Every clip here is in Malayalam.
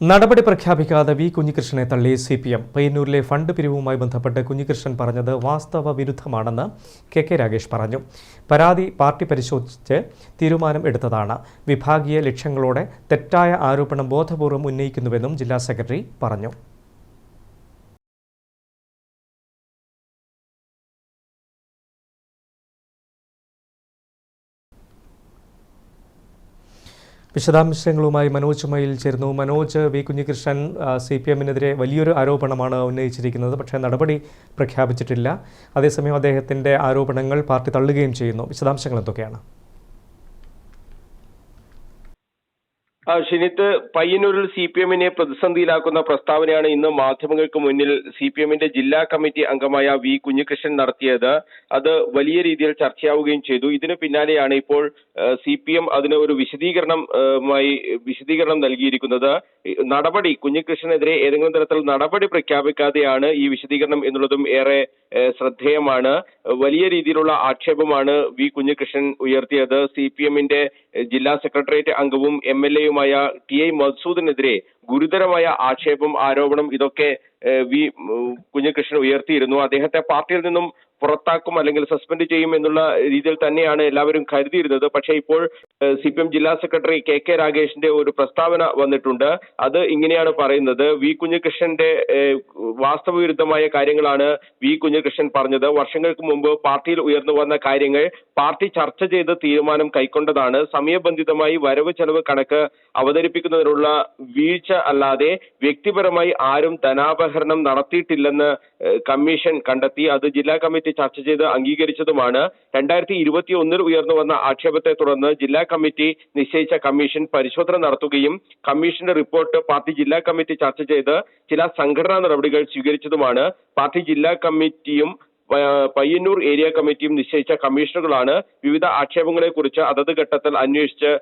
നടപടി പ്രഖ്യാപിക്കാതെ വി കുഞ്ഞികൃഷ്ണനെ തള്ളി സി പി എം. പയ്യന്നൂരിലെ ഫണ്ട് പിരിവുമായി ബന്ധപ്പെട്ട് കുഞ്ഞികൃഷ്ണൻ പറഞ്ഞത് വാസ്തവ വിരുദ്ധമാണെന്ന് കെ കെ രാഗേഷ് പറഞ്ഞു. പരാതി പാർട്ടി പരിശോധിച്ച് തീരുമാനം എടുത്തതാണ്. വിഭാഗീയ ലക്ഷ്യങ്ങളോടെ തെറ്റായ ആരോപണം ബോധപൂർവം ഉന്നയിക്കുന്നുവെന്നും ജില്ലാ സെക്രട്ടറി പറഞ്ഞു. വിശദാംശങ്ങളുമായി മനോജ് മയിൽ ചേരുന്നു. Manoj V Kunhikrishnan C P എമ്മിനെതിരെ വലിയൊരു ആരോപണമാണ് ഉന്നയിച്ചിരിക്കുന്നത്. പക്ഷേ നടപടി പ്രഖ്യാപിച്ചിട്ടില്ല. അതേസമയം അദ്ദേഹത്തിന്റെ ആരോപണങ്ങൾ പാർട്ടി തള്ളുകയും ചെയ്യുന്നു. വിശദാംശങ്ങൾ എന്തൊക്കെയാണ്? ഷിനിത്ത് പയ്യന്നൂരിൽ സി പി എമ്മിനെ പ്രതിസന്ധിയിലാക്കുന്ന പ്രസ്താവനയാണ് ഇന്ന് മാധ്യമങ്ങൾക്ക് മുന്നിൽ സി പി എമ്മിന്റെ ജില്ലാ കമ്മിറ്റി അംഗമായ വി കുഞ്ഞികൃഷ്ണൻ നടത്തിയത്. അത് വലിയ രീതിയിൽ ചർച്ചയാവുകയും ചെയ്തു. ഇതിന് പിന്നാലെയാണ് ഇപ്പോൾ സി പി എം അതിന് ഒരു വിശദീകരണമായി വിശദീകരണം നൽകിയിരിക്കുന്നത്. നടപടി കുഞ്ഞികൃഷ്ണനെതിരെ ഏതെങ്കിലും തരത്തിൽ നടപടി പ്രഖ്യാപിക്കാതെയാണ് ഈ വിശദീകരണം എന്നുള്ളതും ഏറെ ശ്രദ്ധേയമാണ്. വലിയ രീതിയിലുള്ള ആക്ഷേപമാണ് വി കുഞ്ഞികൃഷ്ണൻ ഉയർത്തിയത്. സി പി എമ്മിന്റെ ജില്ലാ സെക്രട്ടേറിയറ്റ് അംഗവും എം എൽ എയുമായ ടി ഐ മധുസൂദനെതിരെ ഗുരുതരമായ ആക്ഷേപം ആരോപണം ഇതൊക്കെ വി കുഞ്ഞികൃഷ്ണൻ ഉയർത്തിയിരുന്നു. അദ്ദേഹത്തെ പാർട്ടിയിൽ നിന്നും പുറത്താക്കും അല്ലെങ്കിൽ സസ്പെൻഡ് ചെയ്യും എന്നുള്ള രീതിയിൽ തന്നെയാണ് എല്ലാവരും കരുതിയിരുന്നത്. പക്ഷേ ഇപ്പോൾ സി പി എം ജില്ലാ സെക്രട്ടറി കെ കെ രാഗേഷിന്റെ ഒരു പ്രസ്താവന വന്നിട്ടുണ്ട്. അത് ഇങ്ങനെയാണ് പറയുന്നത്. വി കുഞ്ഞികൃഷ്ണന്റെ വാസ്തവ വാസ്തവവിരുദ്ധമായ കാര്യങ്ങളാണ് വി കുഞ്ഞികൃഷ്ണൻ പറഞ്ഞത്. വർഷങ്ങൾക്ക് മുമ്പ് പാർട്ടിയിൽ ഉയർന്നു വന്ന കാര്യങ്ങൾ പാർട്ടി ചർച്ച ചെയ്ത് തീരുമാനം കൈക്കൊണ്ടതാണ്. സമയബന്ധിതമായി വരവ് ചെലവ് കണക്ക് അവതരിപ്പിക്കുന്നതിനുള്ള വീഴ്ച അല്ലാതെ വ്യക്തിപരമായി ആരും ധനാപഹരണം നടത്തിയിട്ടില്ലെന്ന് കമ്മീഷൻ കണ്ടെത്തി. അത് ജില്ലാ കമ്മിറ്റി ചർച്ച ചെയ്ത് അംഗീകരിച്ചതുമാണ്. രണ്ടായിരത്തി ഇരുപത്തി ഒന്നിൽ ഉയർന്നു വന്ന ആക്ഷേപത്തെ തുടർന്ന് ജില്ലാ കമ്മിറ്റി നിശ്ചയിച്ച കമ്മീഷൻ പരിശോധന നടത്തുകയും കമ്മീഷന്റെ റിപ്പോർട്ട് പാർട്ടി ജില്ലാ കമ്മിറ്റി ചർച്ച ചെയ്ത് ചില സംഘടനാ നടപടികൾ സ്വീകരിച്ചതുമാണ്. പാർട്ടി ജില്ലാ കമ്മിറ്റിയും പയ്യന്നൂർ ഏരിയ കമ്മിറ്റിയും നിശ്ചയിച്ച കമ്മീഷനുകളാണ് വിവിധ ആക്ഷേപങ്ങളെ കുറിച്ച് അതത് ഘട്ടത്തിൽ അന്വേഷിച്ച്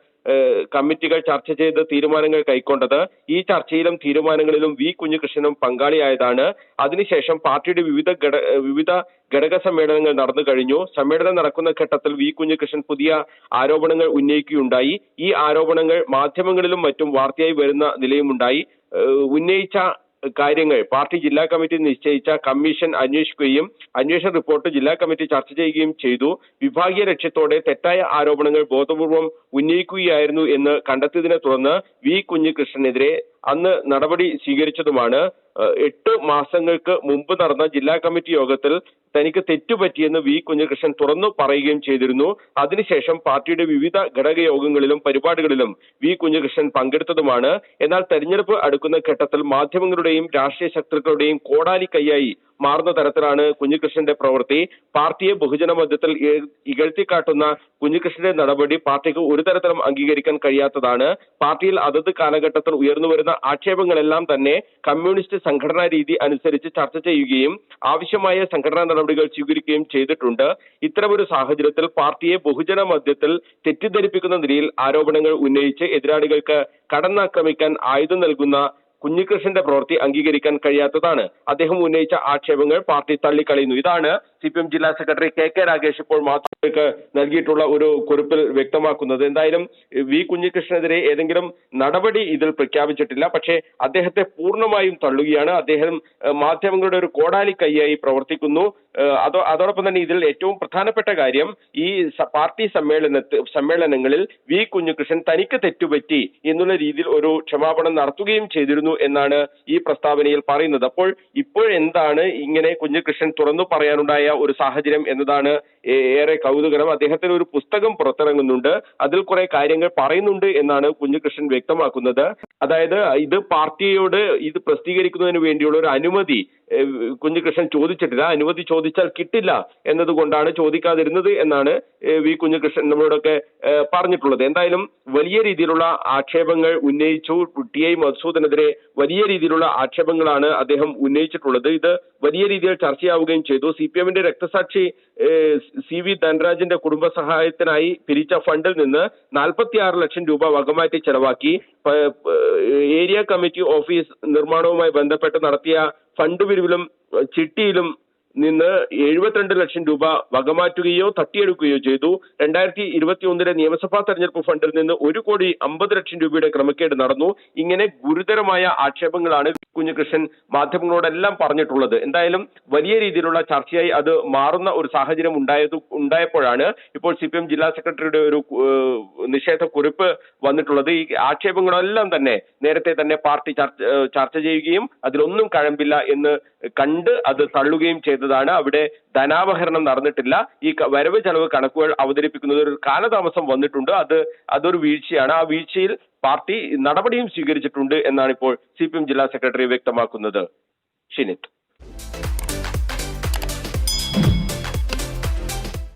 കമ്മിറ്റികൾ ചർച്ച ചെയ്ത് തീരുമാനങ്ങൾ കൈക്കൊണ്ടത്. ഈ ചർച്ചയിലും തീരുമാനങ്ങളിലും വി കുഞ്ഞികൃഷ്ണനും പങ്കാളിയായതാണ്. അതിനുശേഷം പാർട്ടിയുടെ വിവിധ വിവിധ ഘടക സമ്മേളനങ്ങൾ നടന്നു കഴിഞ്ഞു. സമ്മേളനം നടക്കുന്ന ഘട്ടത്തിൽ വി കുഞ്ഞികൃഷ്ണൻ പുതിയ ആരോപണങ്ങൾ ഉന്നയിക്കുകയുണ്ടായി. ഈ ആരോപണങ്ങൾ മാധ്യമങ്ങളിലും മറ്റും വാർത്തയായി വരുന്ന നിലയുമുണ്ടായി. ഉന്നയിച്ച കാര്യങ്ങൾ. പാർട്ടി ജില്ലാ കമ്മിറ്റി നിശ്ചയിച്ച കമ്മീഷൻ അന്വേഷിക്കുകയും അന്വേഷണ റിപ്പോർട്ട് ജില്ലാ കമ്മിറ്റി ചർച്ച ചെയ്യുകയും ചെയ്തു. വിഭാഗീയ ലക്ഷ്യത്തോടെ തെറ്റായ ആരോപണങ്ങൾ ബോധപൂർവം ഉന്നയിക്കുകയായിരുന്നു എന്ന് കണ്ടെത്തിയതിനെ തുടർന്ന് വി കുഞ്ഞികൃഷ്ണനെതിരെ അന്ന് നടപടി സ്വീകരിച്ചതുമാണ്. എട്ട് മാസങ്ങൾക്ക് മുമ്പ് നടന്ന ജില്ലാ കമ്മിറ്റി യോഗത്തിൽ തനിക്ക് തെറ്റുപറ്റിയെന്ന് വി കുഞ്ഞികൃഷ്ണൻ തുറന്നു പറയുകയും ചെയ്തിരുന്നു. അതിനുശേഷം പാർട്ടിയുടെ വിവിധ ഘടക യോഗങ്ങളിലും പരിപാടികളിലും വി കുഞ്ഞികൃഷ്ണൻ പങ്കെടുത്തതുമാണ്. എന്നാൽ തെരഞ്ഞെടുപ്പ് അടുക്കുന്ന ഘട്ടത്തിൽ മാധ്യമങ്ങളുടെയും രാഷ്ട്രീയ ശക്തികളുടെയും കോടാലി കൈയായി മാറുന്ന തരത്തിലാണ് കുഞ്ഞികൃഷ്ണന്റെ പ്രവൃത്തി. പാർട്ടിയെ ബഹുജന മധ്യത്തിൽ ഇകഴ്ത്തിക്കാട്ടുന്ന കുഞ്ഞികൃഷ്ണന്റെ നടപടി പാർട്ടിക്ക് ഒരു തരത്തിലും അംഗീകരിക്കാൻ കഴിയാത്തതാണ്. പാർട്ടിയിൽ അതത് കാലഘട്ടത്തിൽ ഉയർന്നു വരുന്ന ആക്ഷേപങ്ങളെല്ലാം തന്നെ കമ്മ്യൂണിസ്റ്റ് സംഘടനാ രീതി അനുസരിച്ച് ചർച്ച ചെയ്യുകയും ആവശ്യമായ സംഘടനാ നടപടികൾ സ്വീകരിക്കുകയും ചെയ്തിട്ടുണ്ട്. ഇത്തരമൊരു സാഹചര്യത്തിൽ പാർട്ടിയെ ബഹുജന മധ്യത്തിൽ തെറ്റിദ്ധരിപ്പിക്കുന്ന നിലയിൽ ആരോപണങ്ങൾ ഉന്നയിച്ച് എതിരാളികൾക്ക് കടന്നാക്രമിക്കാൻ ആയുധം നൽകുന്ന കുഞ്ഞികൃഷ്ണന്റെ പ്രവൃത്തി അംഗീകരിക്കാൻ കഴിയാത്തതാണ്. അദ്ദേഹം ഉന്നയിച്ച ആക്ഷേപങ്ങൾ പാർട്ടി തള്ളിക്കളയുന്നു. ഇതാണ് സി പി എം ജില്ലാ സെക്രട്ടറി കെ കെ രാഗേഷ് ഇപ്പോൾ മാധ്യമങ്ങൾക്ക് നൽകിയിട്ടുള്ള ഒരു കുറിപ്പിൽ വ്യക്തമാക്കുന്നത്. എന്തായാലും വി കുഞ്ഞികൃഷ്ണനെതിരെ ഏതെങ്കിലും നടപടി ഇതിൽ പ്രഖ്യാപിച്ചിട്ടില്ല. പക്ഷേ അദ്ദേഹത്തെ പൂർണമായും തള്ളുകയാണ്. അദ്ദേഹം മാധ്യമങ്ങളുടെ ഒരു കോടാലി കൈയായി പ്രവർത്തിക്കുന്നു. അതോ അതോടൊപ്പം തന്നെ ഇതിൽ ഏറ്റവും പ്രധാനപ്പെട്ട കാര്യം ഈ പാർട്ടി സമ്മേളനത്തിൽ സമ്മേളനങ്ങളിൽ വി കുഞ്ഞുകൃഷ്ണൻ തനിക്ക് തെറ്റുപറ്റി എന്നുള്ള രീതിയിൽ ഒരു ക്ഷമാപണം നടത്തുകയും ചെയ്തിരുന്നു എന്നാണ് ഈ പ്രസ്താവനയിൽ പറയുന്നത്. അപ്പോൾ ഇപ്പോഴെന്താണ് ഇങ്ങനെ കുഞ്ഞുകൃഷ്ണൻ തുറന്നു പറയാനുണ്ടായ ഒരു സാഹചര്യം എന്നതാണ് ഏറെ കൗതുകരം. അദ്ദേഹത്തിന് ഒരു പുസ്തകം പുറത്തിറങ്ങുന്നുണ്ട്. അതിൽ കുറെ കാര്യങ്ങൾ പറയുന്നുണ്ട് എന്നാണ് കുഞ്ഞുകൃഷ്ണൻ വ്യക്തമാക്കുന്നത്. അതായത് ഇത് പാർട്ടിയോട് ഇത് പ്രസിദ്ധീകരിക്കുന്നതിന് വേണ്ടിയുള്ള ഒരു അനുമതി കുഞ്ഞുകൃഷ്ണൻ കുഞ്ഞികൃഷ്ണൻ ചോദിച്ചിട്ടില്ല. അനുമതി ചോദിച്ചാൽ കിട്ടില്ല എന്നതുകൊണ്ടാണ് ചോദിക്കാതിരുന്നത് എന്നാണ് വി കുഞ്ഞികൃഷ്ണൻ നമ്മളോടൊക്കെ പറഞ്ഞിട്ടുള്ളത്. എന്തായാലും വലിയ രീതിയിലുള്ള ആക്ഷേപങ്ങൾ ഉന്നയിച്ചു ടി ഐ മധുസൂദനെതിരെ വലിയ രീതിയിലുള്ള ആക്ഷേപങ്ങളാണ് അദ്ദേഹം ഉന്നയിച്ചിട്ടുള്ളത്. ഇത് വലിയ രീതിയിൽ ചർച്ചയാവുകയും ചെയ്തു. സി പി എമ്മിന്റെ രക്തസാക്ഷി സി വി ധനരാജിന്റെ കുടുംബസഹായത്തിനായി പിരിച്ച ഫണ്ടിൽ നിന്ന് നാൽപ്പത്തി ആറ് ലക്ഷം രൂപ വകമാറ്റി ചെലവാക്കി. ഏരിയ കമ്മിറ്റി ഓഫീസ് നിർമ്മാണവുമായി ബന്ധപ്പെട്ട് നടത്തിയ ഫണ്ട് പിരിവിലും ചിട്ടിയിലും നിന്ന് എഴുപത്തിരണ്ട് ലക്ഷം രൂപ വകമാറ്റുകയോ തട്ടിയെടുക്കുകയോ ചെയ്തു. രണ്ടായിരത്തി ഇരുപത്തി ഒന്നിലെ നിയമസഭാ തെരഞ്ഞെടുപ്പ് ഫണ്ടിൽ നിന്ന് ഒരു കോടി അമ്പത് ലക്ഷം രൂപയുടെ ക്രമക്കേട് നടന്നു. ഇങ്ങനെ ഗുരുതരമായ ആക്ഷേപങ്ങളാണ് കുഞ്ഞുകൃഷ്ണൻ മാധ്യമങ്ങളോടെല്ലാം പറഞ്ഞിട്ടുള്ളത്. എന്തായാലും വലിയ രീതിയിലുള്ള ചർച്ചയായി അത് മാറുന്ന ഒരു സാഹചര്യം ഉണ്ടായത് ഉണ്ടായപ്പോഴാണ് ഇപ്പോൾ സി പി എം ജില്ലാ സെക്രട്ടറിയുടെ ഒരു നിഷേധ കുറിപ്പ് വന്നിട്ടുള്ളത്. ഈ ആക്ഷേപങ്ങളെല്ലാം തന്നെ നേരത്തെ തന്നെ പാർട്ടി ചർച്ച ചെയ്യുകയും അതിലൊന്നും കഴമ്പില്ല എന്ന് കണ്ട് അത് തള്ളുകയും ചെയ്തതാണ് അവിടെ ധനാപഹരണം നടന്നിട്ടില്ല. ഈ വരവ് ചെലവ് കണക്കുകൾ അവതരിപ്പിക്കുന്നത് ഒരു കാലതാമസം വന്നിട്ടുണ്ട്. അത് അതൊരു വീഴ്ചയാണ്. ആ വീഴ്ചയിൽ പാർട്ടി നടപടിയും സ്വീകരിച്ചിട്ടുണ്ട് എന്നാണ് ഇപ്പോൾ സി ജില്ലാ സെക്രട്ടറി വ്യക്തമാക്കുന്നത്. ഷിനിറ്റ്